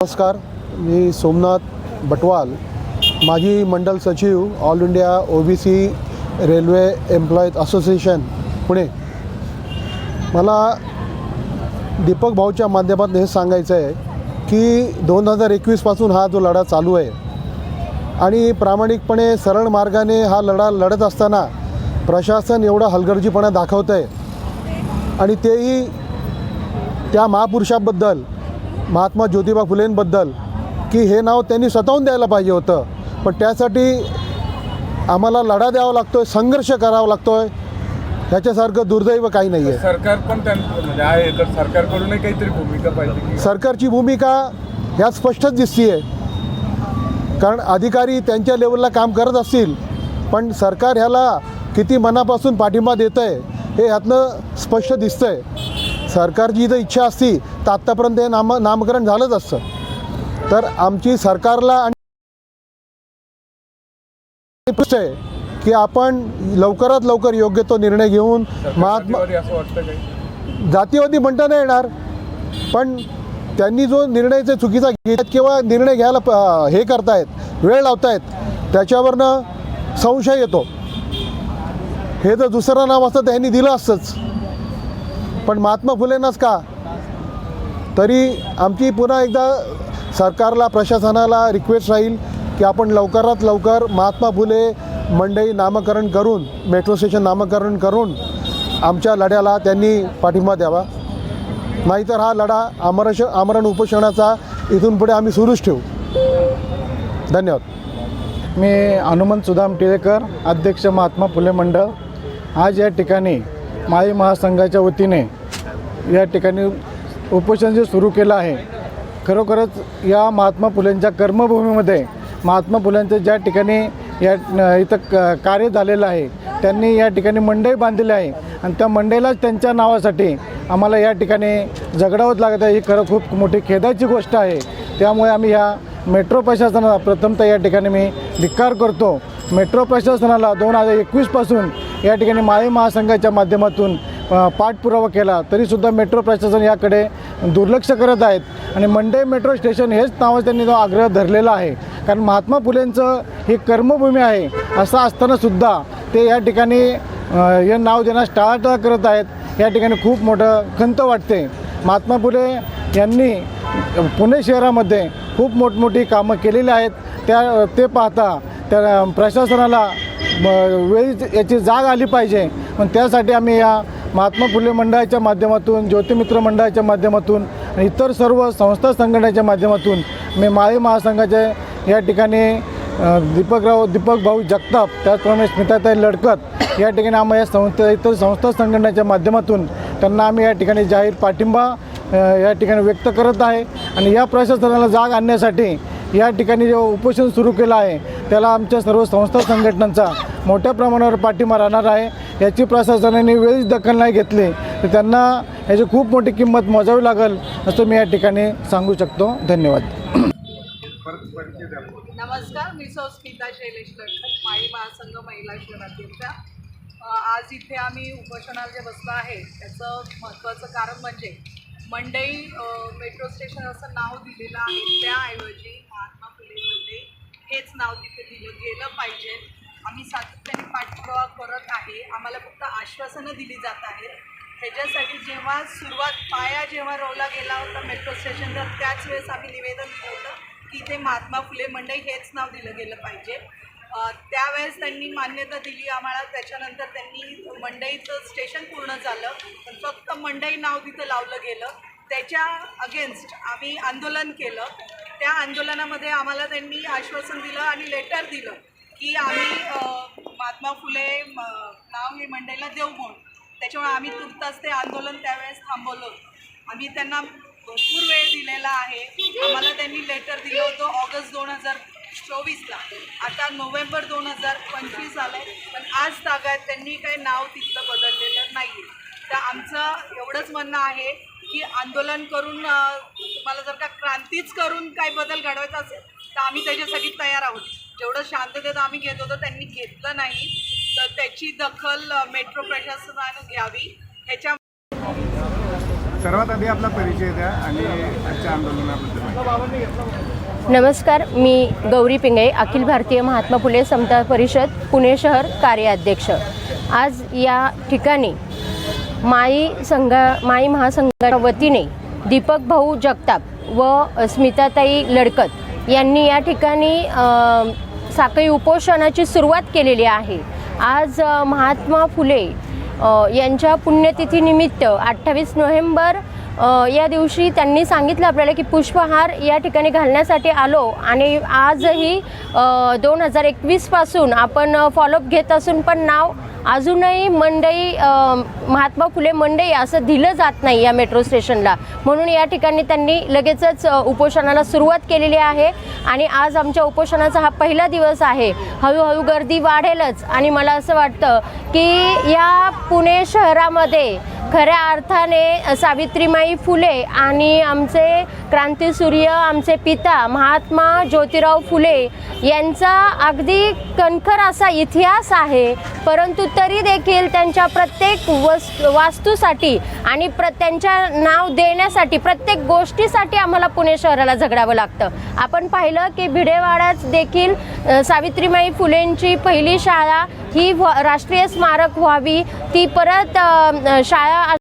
नमस्कार मी सोमनाथ बटवाल माजी मंडल सचिव all India O B C railway employees association Pune. मला दीपक भाऊच्या माध्यमातून हे सांगायचं आहे की दोन हजार एकवीसपासून हा जो लढा चालू आहे आणि प्रामाणिकपणे सरळ मार्गाने हा लढा लढत असताना प्रशासन एवढा हलगर्जीपणा दाखवतं आहे आणि तेही त्या महापुरुषाबद्दल महात्मा ज्योतिबा फुलेंबद्दल की हे नाव त्यांनी स्वतःहून द्यायला पाहिजे होतं. पण त्यासाठी आम्हाला लढा द्यावा लागतो आहे संघर्ष करावा लागतो आहे ह्याच्यासारखं दुर्दैव काही नाही आहे सरकार पण म्हणजे आहे तर सरकारकडूनही काहीतरी भूमिका पाहिजे सरकारची भूमिका ह्या स्पष्टच दिसती आहे कारण अधिकारी त्यांच्या लेवलला काम करत असतील पण सरकार ह्याला किती मनापासून पाठिंबा देतं आहे हे ह्यातनं स्पष्ट दिसतं आहे सरकारची जर इच्छा असती तर आत्तापर्यंत हे नाम नामकरण झालंच असतं. तर आमची सरकारला आणि की आपण लवकरात लवकर योग्य तो निर्णय घेऊन महात्मा जातीवादी म्हणता नाही येणार पण त्यांनी जो निर्णय जे चुकीचा घेतात किंवा निर्णय घ्यायला हे करतायत वेळ लावतायत त्याच्यावरनं संशय येतो. हे जर दुसरं नाव असतं तर ह्यांनी दिलं असतंच. पण महात्मा फुलेंनाच का? तरी आमची पुन्हा एकदा सरकारला प्रशासनाला रिक्वेस्ट राहील की आपण लवकरात लवकर महात्मा फुले मंडई नामकरण करून मेट्रो स्टेशन नामकरण करून आमच्या लढ्याला त्यांनी पाठिंबा द्यावा. नाहीतर हा लढा आमरश आमरण उपोषणाचा इथून पुढे आम्ही सुरूच ठेवू. धन्यवाद. मी हनुमंत सुदाम टिळेकर अध्यक्ष महात्मा फुले मंडळ. आज या ठिकाणी माई महासंघाच्या वतीने या ठिकाणी उपोषण जे सुरू केलं आहे खरोखरच या महात्मा फुलेंच्या कर्मभूमीमध्ये महात्मा फुलेंचं ज्या ठिकाणी या इथं क कार्य झालेलं आहे त्यांनी या ठिकाणी मंडई बांधलेली आहे आणि त्या मंडईलाच त्यांच्या नावासाठी आम्हाला या ठिकाणी झगडावत लागत आहे. ही खरं खूप मोठी खेदाची गोष्ट आहे. त्यामुळे आम्ही ह्या मेट्रो प्रशासनाला प्रथमतः या ठिकाणी मी धिक्कार करतो. मेट्रो प्रशासनाला दोन हजार एकवीसपासून या ठिकाणी माळी महासंघाच्या माध्यमातून पाठपुरावा केला तरीसुद्धा मेट्रो प्रशासन याकडे दुर्लक्ष करत आहेत. आणि मंडई मेट्रो स्टेशन हेच नाव त्यांनी तो आग्रह धरलेला आहे. कारण महात्मा फुलेंचं ही कर्मभूमी आहे असं असतानासुद्धा ते या ठिकाणी हे नाव देण्यास टाळाटाळ करत आहेत. या ठिकाणी खूप मोठं खंत वाटते. महात्मा फुले यांनी पुणे शहरामध्ये खूप मोठमोठी कामं केलेली आहेत. त्या ते पाहता त्या प्रशासनाला वेळी वेळीच याची जाग आली पाहिजे. पण त्यासाठी आम्ही या महात्मा फुले मंडळाच्या माध्यमातून ज्योतिमित्र मंडळाच्या माध्यमातून आणि इतर सर्व संस्था संघटनेच्या माध्यमातून मी माळी महासंघाचे या ठिकाणी दीपकराव दीपक भाऊ जगताप त्याचप्रमाणे स्मिताताई लडकत या ठिकाणी आम्ही या संस्था इतर संस्था संघटनेच्या माध्यमातून त्यांना आम्ही या ठिकाणी जाहीर पाठिंबा या ठिकाणी व्यक्त करत आहे. आणि या प्रशासनाला जाग आणण्यासाठी या ठिकाणी जे उपोषण सुरू केलं आहे त्याला आमच्या सर्व संस्था संघटनांचा मोठ्या प्रमाणावर पाठिंबा राहणार आहे. याची प्रशासनाने वेळीच दखल नाही घेतली. तर त्यांना याची खूप मोठी किंमत मोजावी लागेल असं मी या ठिकाणी सांगू शकतो. धन्यवाद. नमस्कार मी सौस्मिता शैलेश लडकर माई महासंघ महिला शहरातीलच्या आज इथे आम्ही उपोषणाला जे बसलो आहे त्याचं महत्त्वाचं कारण म्हणजे मंडई मेट्रो स्टेशन असं नाव दिलेलं आहे त्याऐवजी महात्मा फुले मंडई हेच नाव तिथे दिलं गेलं पाहिजे. आम्ही सातत्याने पाठपुरावा करत आहे. आम्हाला फक्त आश्वासनं दिली जात आहेत. ह्याच्यासाठी जेव्हा सुरुवात पाया जेव्हा रोवला गेला होता मेट्रो स्टेशनवर त्याच वेळेस आम्ही निवेदन दिलं होतं की ते महात्मा फुले मंडई हेच नाव दिलं गेलं पाहिजे. त्यावेळेस त्यांनी मान्यता दिली आम्हाला. त्याच्यानंतर त्यांनी मंडईचं स्टेशन पूर्ण झालं. पण फक्त मंडई नाव तिथं लावलं गेलं. त्याच्या अगेन्स्ट आम्ही आंदोलन केलं. त्या आंदोलनामध्ये आम्हाला त्यांनी आश्वासन दिलं आणि लेटर दिलं. की आम्ही महात्मा फुले म, नाव हे मंडईला देऊ म्हणून. त्याच्यामुळे आम्ही तुर्तास ते आंदोलन त्यावेळेस थांबवलं. आम्ही त्यांना भरपूर वेळ दिलेला आहे. आम्हाला त्यांनी लेटर दिलं होतं ऑगस्ट दोन हजार चोवीसला. आता नोव्हेंबर दोन हजार पंचवीस आलं आहे पण आज तागायत त्यांनी काही नाव तिथलं बदललेलं नाही आहे तर आमचं एवढंच म्हणणं आहे की आंदोलन करून तुम्हाला जर का क्रांतीच करून काही बदल घडवायचा असेल तर आम्ही त्याच्यासाठी तयार आहोत. जेवढं शांततेत आम्ही घेत होतो त्यांनी घेतलं नाही. तर त्याची दखल मेट्रो प्रशासनानं घ्यावी. ह्याच्या सर्वात आधी आपला परिचय द्या आणि आजच्या आंदोलनाबद्दल माहिती. नमस्कार मी गौरी पिंगळे अखिल भारतीय महात्मा फुले समता परिषद पुणे शहर कार्याध्यक्ष. आज या ठिकाणी माई संघा माई महासंघाच्या वतीने दीपक भाऊ जगताप व स्मिताताई लडकत यांनी या ठिकाणी साखळी उपोषणाची सुरुवात केलेली आहे. आज महात्मा फुले यांच्या पुण्यतिथीनिमित्त अठ्ठावीस नोव्हेंबर या दिवशी त्यांनी सांगितलं आपल्याला की पुष्पहार या ठिकाणी घालण्यासाठी आलो आणि आजही दोन हजार एकवीसपासून आपण फॉलोअप घेत असून पण नाव अजूनही मंडई महात्मा फुले मंडई असं दिलं जात नाही या मेट्रो स्टेशनला. म्हणून या ठिकाणी त्यांनी लगेचच उपोषणाला सुरुवात केलेली आहे. आणि आज आमच्या उपोषणाचा हा पहिला दिवस आहे. हळूहळू गर्दी वाढेलच. आणि मला असं वाटतं की या पुणे शहरामध्ये खऱ्या अर्थाने सावित्रीमाई फुले आणि आमचे क्रांतीसूर्य आमचे पिता महात्मा ज्योतिराव फुले यांचा अगदी कणखर असा इतिहास आहे. परंतु तरी देखील त्यांच्या प्रत्येक वस वास्तूसाठी आणि प्र त्यांच्या नाव देण्यासाठी प्रत्येक गोष्टीसाठी आम्हाला पुणे शहराला झगडावं लागतं. आपण पाहिलं की भिडेवाड्यात देखील सावित्रीमाई फुलेंची पहिली शाळा ही व्हा- राष्ट्रीय स्मारक व्हावी. ती परत शाळा